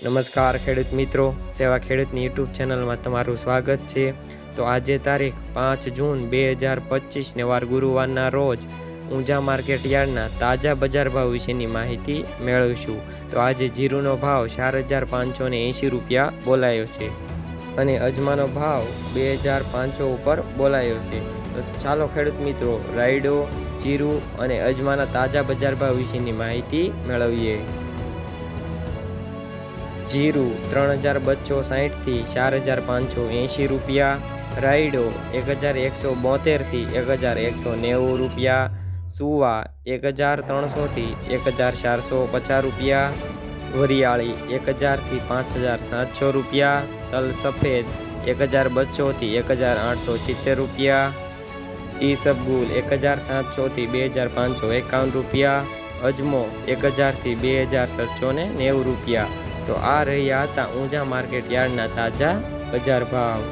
નમસ્કાર ખેડૂત મિત્રો, સેવા ખેડૂતની યુટ્યુબ ચેનલમાં તમારું સ્વાગત છે. તો આજે તારીખ પાંચ જૂન બે હજાર પચીસને વાર ગુરુવારના રોજ ઊંઝા માર્કેટ યાર્ડના તાજા બજાર ભાવ વિશેની માહિતી મેળવીશું. તો આજે જીરુનો ભાવ ચાર હજાર પાંચસો ને એંશી રૂપિયા બોલાયો છે અને અજમાનો ભાવ બે હજાર પાંચસો ઉપર બોલાયો છે. તો ચાલો ખેડૂત મિત્રો, રાયડો, જીરું અને અજમાના તાજા બજાર ભાવ વિશેની માહિતી મેળવીએ. જીરું ત્રણ હજાર બસો સાહીઠથી ચાર હજાર પાંચસો એંશી રૂપિયા, રાયડો એક હજાર એકસો બોતેરથી એક હજાર એકસો નેવું રૂપિયા, સુવા એક હજાર ત્રણસોથી એક હજાર ચારસો પચાસ રૂપિયા, વરિયાળી એક હજારથી પાંચ હજાર સાતસો રૂપિયા, તલ સફેદ એક હજાર બસોથી એક હજાર આઠસો સિત્તેર રૂપિયા ઈસબગુલ એક હજાર સાતસોથી બે હજાર પાંચસો એકાવન રૂપિયા, અજમો એક હજારથી બે હજાર સાતસો નેવું રૂપિયા. તો આ રહ્યા હતા ઊંઝા માર્કેટ યાર્ડના તાજા બજાર ભાવ.